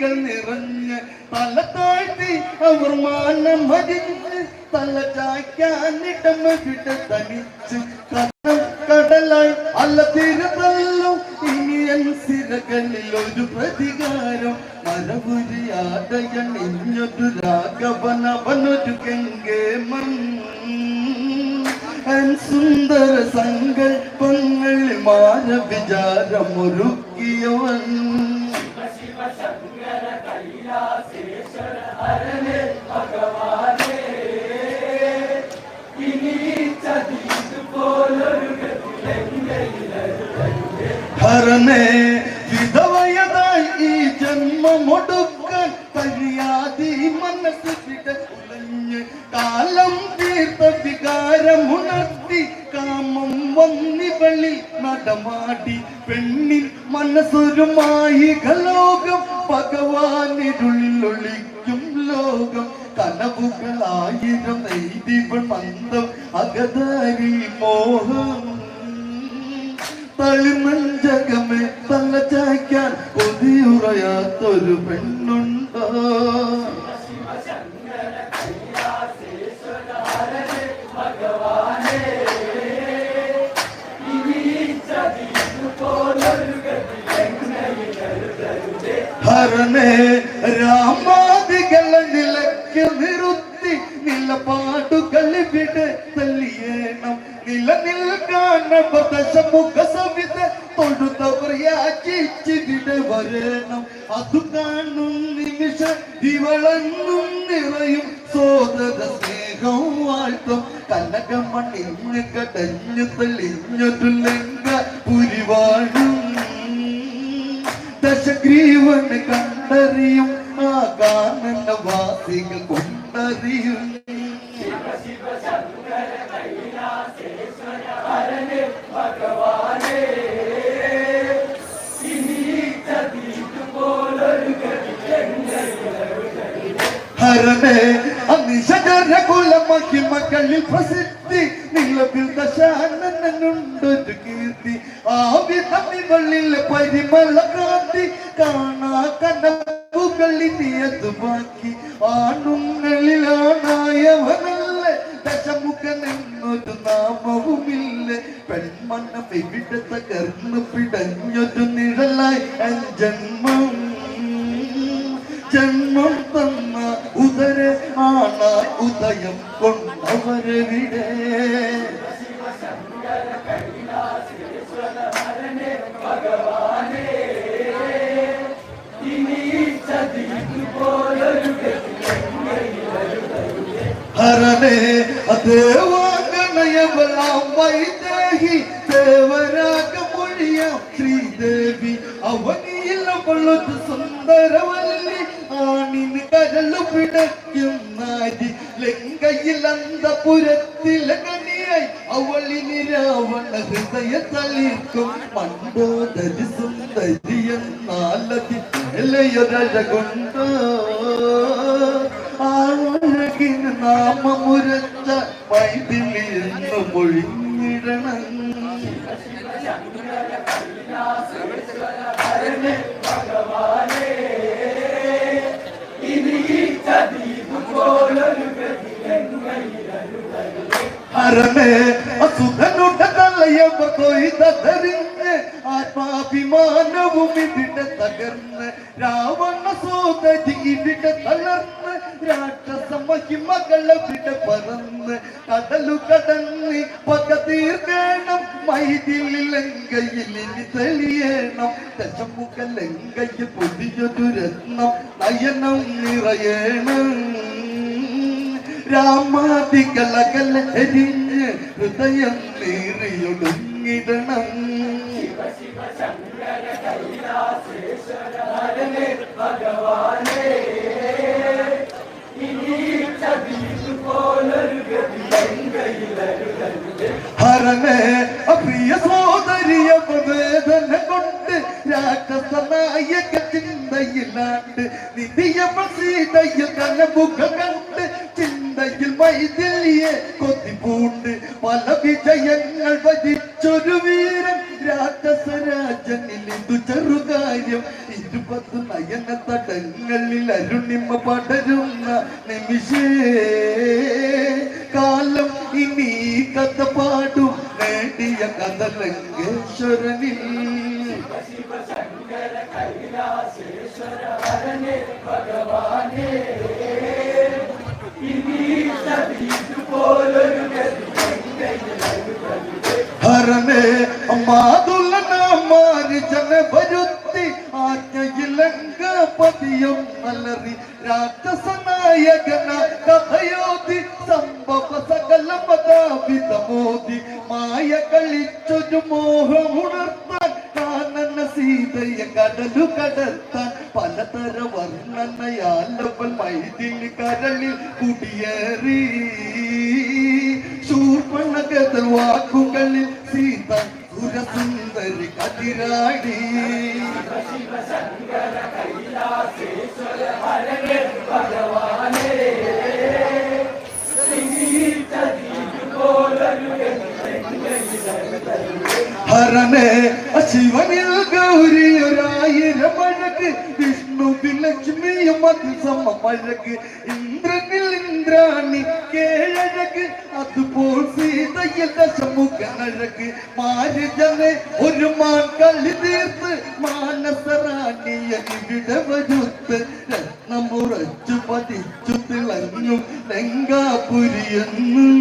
നിറഞ്ഞ് തല താഴ്ത്തി അവർ മാനം മരിഞ്ഞ് തല ചായ്ക്കാനിടം വിട്ട് തനിച്ച് കടം കടലായി അല്ല തിരുതല്ലും. ഇനി എൻ സിരകളിൽ ഒരു പ്രതികാരം. മരപുരിയാടയണിഞ്ഞൊരു രാഘവനവനൊരു കെങ്കേമൻ എൻ സുന്ദര സങ്കൽപ്പങ്ങളിൽ മാന വിചാരമൊരുക്കിയവൻ ഹരനെ വിധവയതായി ഈ ജന്മമൊടുക്കാൻ കഴിയാതെ മനസ്സ് വിട ഉലഞ്ഞ് കാലം തീർത്ത വികാരമുണർത്തി കാമം വന്നിവളിൽ നടമാടി പെണ്ണിൻ മനസ്സൊരുമായി ലോകം ഭഗവാനിരുളിലൊളിക്കും ലോകം. കനവുകളായിരം നെയ്തിവൾ മന്ദം അകതാരി മോഹം തളിമഞ്ചകമേ തല ചായ്ക്കാൻ കൊതിയുറയാത്തൊരു പെണ്ണുണ്ടോ? ഹരനെ രാമാദികളെ നിലയ്ക്ക് നിറുത്തി നിലപാടുകൾ വിട് തല്ലിയേണം ദശമുഖ സവിത തൊഴുതവർ യാചിച്ചിവിടെ വരണം. അത് കാണും നിമിഷ ഇവളെന്നും നിറയും. സോദര സ്നേഹം വാഴ്ത്തും. കനകമണിഞ്ഞ് കടഞ്ഞു തെളിഞ്ഞൊരു ലങ്ക പുരിവാഴും ദശഗ്രീവന് കണ്ടറിയും ആ കാനന വാസികൾ കൊണ്ടറിയും ഹരനെ അനിശകര കുലമക്കി മക്കളിൽ പ്രസിദ്ധി. നിലവിൽ ദശാനനുണ്ടൊരു കീർത്തി. ആ വിധമികളിൽ പരിമള കാന്തി കാണാ കനവുകളിൽ നീയത് ബാക്കി ആണുങ്ങളിലാണായവനല്ലേ ദശമുഖൻ നാമവുമില്ല. പെൺമണ്ണം എവിടെ തകർന്നു പിടഞ്ഞൊരു നിഴലായി. ജന്മം ജന്മം തന്ന ഉദര ആണ ഉദയം കൊണ്ടവരെവിടെ? ഹരനെ ദേവാഗണയവളാം വൈദേഹി ദേവരാഗമൊഴിയാം ശ്രീദേവി. അവനിയിലവളൊരു സുന്ദരവല്ലി ആണിന് കരളു പിടയ്ക്കും നാരി ലങ്കയിൽ അന്തപുരത്തിലെ കണിയായി അവളിന് രാവണ ഹൃദയ തളിർക്കും. മണ്ടോദരി സുന്ദരി എന്നാലതി ഇലയൊരഴകൊണ്ടോ ആഴകിന് നാമമുരച്ച ഹരമേ അസുധനുടെ തലയവർ കൊയ്തറിഞ്ഞ് ആത്മാഭിമാനവും ഇവിടെ തകർന്ന്. രാവണ സോദരി ഇവിടെ തളർന്ന്. രാക്ഷസ മഹിമകളെ പറന്ന്. കടലു കടന്ന് പക തീർക്കണം. മൈതിൽ ലങ്കയിൽ ഇനി തെളിയണം. ദശമുഖ ലങ്കയിൽ പുതിയൊരു രത്നം നയനം നിറയണം. രാമാദികളകലരിഞ്ഞ് ഹൃദയം നേറിയൊടുങ്ങിടണം. ഹരനെ അപ്രിയ സോദരിയ വേദന കൊണ്ട് രാക്ഷസ നായക ചിന്തയിലാണ്ട് നിധിയ പ്രസീതയ കനമുഖ കണ്ട് വിജയങ്ങൾ വധിച്ചൊരു വീരൻ രാക്ഷസരാജനിൽ ഇതു ചെറുകാര്യം. ഇരുപത് നയന തടങ്ങളിൽ അരുണിമ പടരുന്ന നിമിഷേ. കാലം ഇനി കഥ പാടും. നേടിയ കഥ ലങ്കേശ്വരനിൽ. ഹരനെ കടത്താൻ പലതര വർണനയാലവൽ മൈതിൽ കരളിൽ കുടിയേറി. ശൂർപ്പണകതൽ വാക്കുകളിൽ സീത സുരസുന്ദരി കതിരാടി. ഹരനെ അഴക് വിഷ്ണുവിൽ ലക്ഷ്മിയും അത് ഇന്ദ്രനിൽ ഇന്ദ്രാണി കേഴക്. അതുപോൽ സീതയിൽ ദശമുഖനഴക് മാരുജനെ ഒരു മാൻ കളി തീർത്ത് മാനസറാണിയ വരുത്ത്. രത്നമുറച്ചു പതിച്ചു തിളങ്ങും ലങ്കാപുരിയെന്നും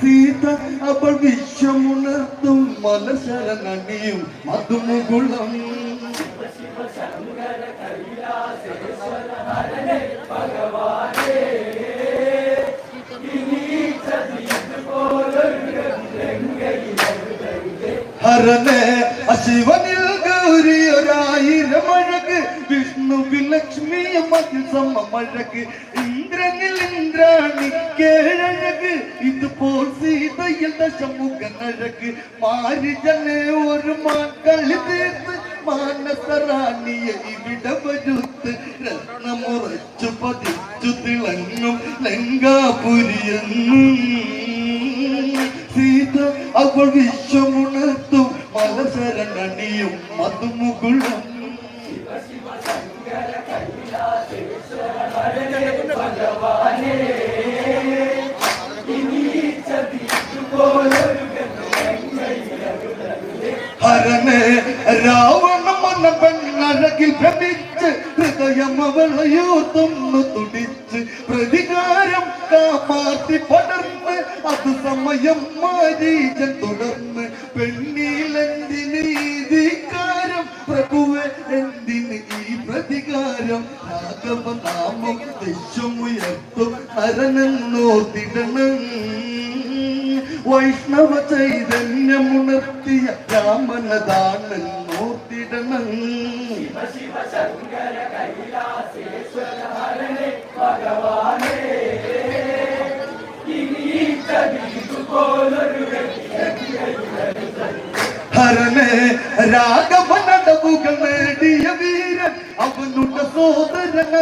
സീത അവൾ വിശ്വമുണർത്തും മലശരണണിയും മധുമുകുളം ഹരനെ അശിവനിൽ ഗൗരി ഒരായിരം അഴക് വിഷ്ണുവിൽ ലക്ഷ്മിയും സമ മഴക്ക് ഇന്ദ്രനിൽ ഇന്ദ്രാണി കേഴഴക് ഇതുപോൽ സീതയിൽ ദശമുഖനഴക് മാരിജനെ ഒരു മാ മാനസറാണിയെ ഇവിടെ വരുത്ത് രത്നമുറച്ചു പതിച്ചു തിളങ്ങും ലങ്കാപുരിയെന്നും. സീത അവൾ വിശ്വമുണർത്തും മലശരണണിയും മധുമുകുളം. ഹരനെ രാവ ഭ്രമിച്ച് ഹൃദയം അവളയോത്തൊന്നു തുടിച്ച് പ്രതികാരം കാമാറ്റി പടർന്ന് അത് സമയം മാരീജൻ തുടർന്ന് പെണ്ണീലെന്തിന് നീതിക്കാരം പ്രഭുവെ എന്തിന് ഈ പ്രതികാരം? രാഘവ നാമം ദശമുയർത്തും ഹരനെന്നോർത്തിടണം വൈഷ്ണവ ചൈതന്യമുണർത്തിയ രാമനദാണെന്നോർത്തിടണം ഹരനെ രാഘവനടവുകൾ നേടിയ വീരൻ അവനുടെ സോദരൻ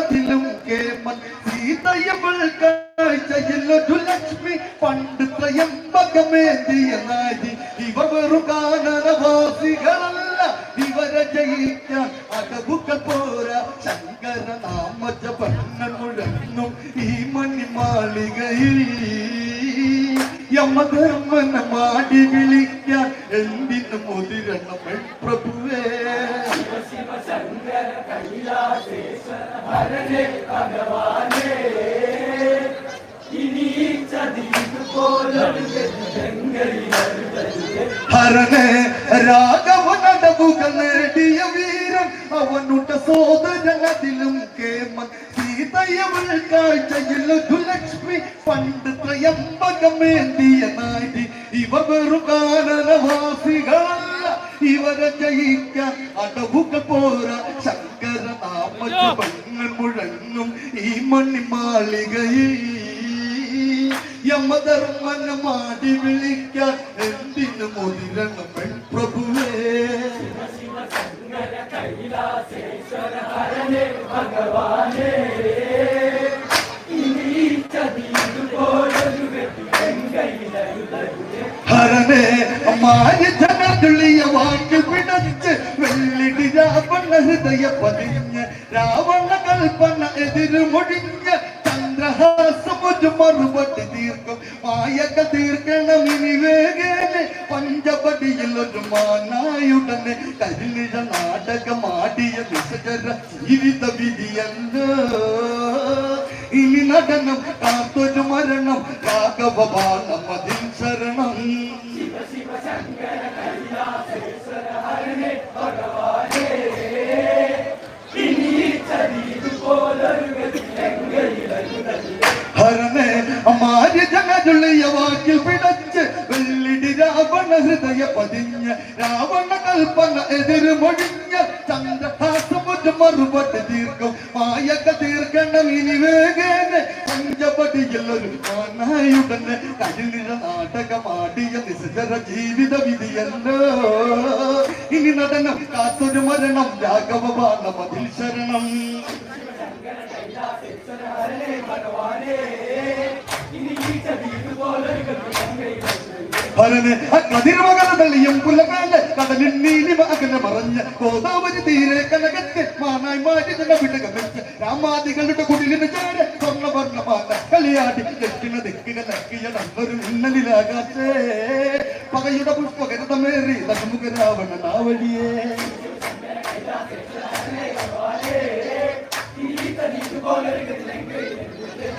ത്രയംബകമേന്തിയ എന്നായി. ഇവ വെറും കാനനവാസികളല്ല ഇവരെ ജയിക്കാൻ അകബുക്ക പോരാ. ശങ്കര നാമജ പണ്ണൻ മുഴങ്ങും ഈ മണിമാളികയിൽ. യമധർമ്മന മാടി വിളിക്കാൻ എന്തിനു മുതിരണം പ്രഭുവേ. ഹരനെ രാഘവനടവുകൾ നേടിയ വീരൻ. അവനുടെ സോദരൻ അതിലും കേമൻ സീതയവൾ കാഴ്ചയിൽ ലക്ഷ്മി. പണ്ട് ത്രയംബകമേന്തിയ നാരി ഇവ വെറു കാനനവാസികളല്ല ഇവരെ ജയിക്കാൻ അടവുക പോരാ. ശങ്കര നാമജപങ്ങൾ മുഴങ്ങും. ഈ മണിമാളികയിൽ യമധർമ്മന മാടി വിളിക്കാൻ എന്തിനു മുതിരണം പ്രഭുവേ. ഹരനെ അമ്മാരി ജനതുള്ളിയ വാക്കിൽ പിടച്ച് വെള്ളിടി രാവണ ഹൃദയ പതിഞ്ഞ് രാവണ കൽപ്പന എതിരു മുടിഞ്ഞ് ചന്ദ്രഹാസമൊരു മറുപടി തീർക്കും. മായക തീർക്കണം ഇനി വേഗേനെ. പഞ്ചപടിയിൽ ഒരു മാനായുടനെ. കരിനിഴ നാടകമാടിയ വിസജര ജീവിത വിധിയല്ലോ ഇനി നടനം കാത്തൊരു മരണം. രാഘവബാണം അതിൽ ശരണം. ഹരനെ അമാര്യ ജനതുള്ളിയ വാക്കിൽ പിടച്ച് വെള്ളിടി രാവണ ഹൃദയ പതിഞ്ഞ് രാവണ കൽപ്പന എതിര് മൊഴിഞ്ഞ് ചന്ദ്രഹാസമുറ്റ് മറുപടി തീർക്കും. മായക തീർക്കണം ഇനി വേഗേന പഞ്ചപടിയിൽ ഒരു മാനായുടനെ കരുനിഴ നാടകമാടിയ നിസ്സര ജീവിത വിധിയല്ലോ. ഇനി നടനം കാത്തൊരു മരണം രാഘവബാണം അതിൽ ശരണം. ഭരന് കതിർമകല തള്ളിയും പുലകാൽ കടലിൽ നീലിമ അകലെ മറഞ്ഞ് ഗോദാവരി തീരെ കനകത്ത് മാനായി മാറ്റി തന്നെ വിടകം വെച്ച് രാമാദികളുടെ കുടിലിന് ചേര് സ്വർണവർണമാല കളിയാടി ദക്ഷിണ ദിക്കിക ലക്കിയ നല്ലൊരു മിന്നലിലാകാത്തേ പകയുടെ പുഷ്പകരതമേറി നഗമുഖ രാവണ നാവലിയേ.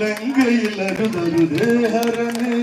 ലങ്കയിൽ അരുതരുതേ ഹരണേ